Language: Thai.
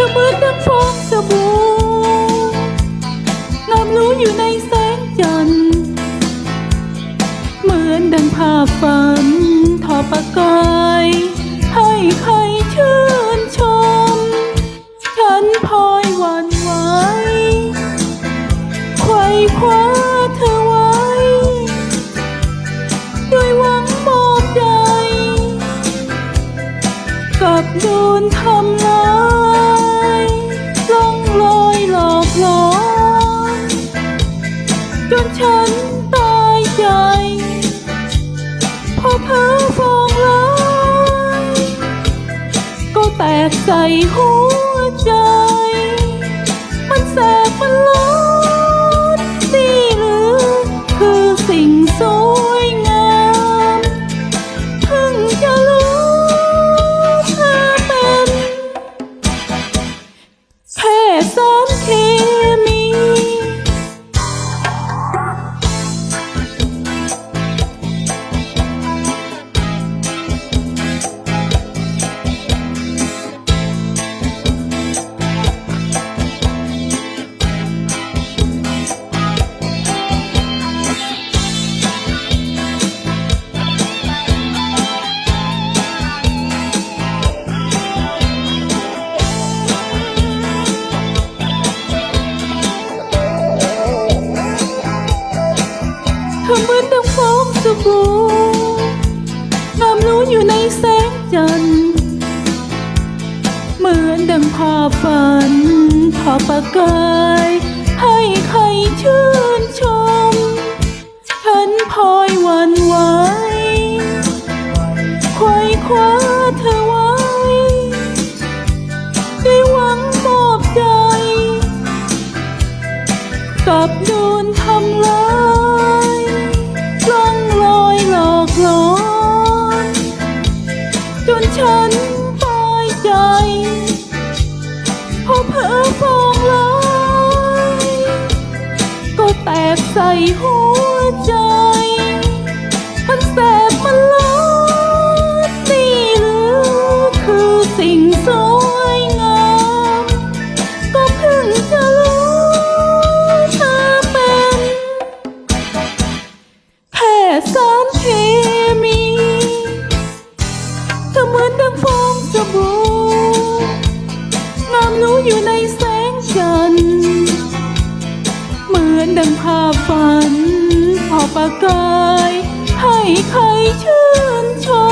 ธอเหมือนน้ำฟองสบู่งามรู้อยู่ในแสงจันทร์เหมือนดังภาพฝันทอประกายให้ใครชื่นชม ฉันพลอยหวั่นไหวไขว้คว้าเธอไว้ ด้วยหวังมอบใจกับโดนทำลาย นฉันตายใจ พอเพ้อฟองลอยก็แตกใส่หัวใจ ฟองสบู่งามรู้อยู่ในแสงจันทร์เหมือนดังภาพฝันทอประกายให้ใครชื่นชม ฉันพลอยหวันไหวไขว่คว้าเธอไว้ ได้วยหวังมอบใจกับด ใจพอเพ้อฟองลอยก็แตกใส่หัว ความรู้อยู่ในแสงจันทร์เหมือนดังภาพฝันพอประกายให้ใครชื่นชม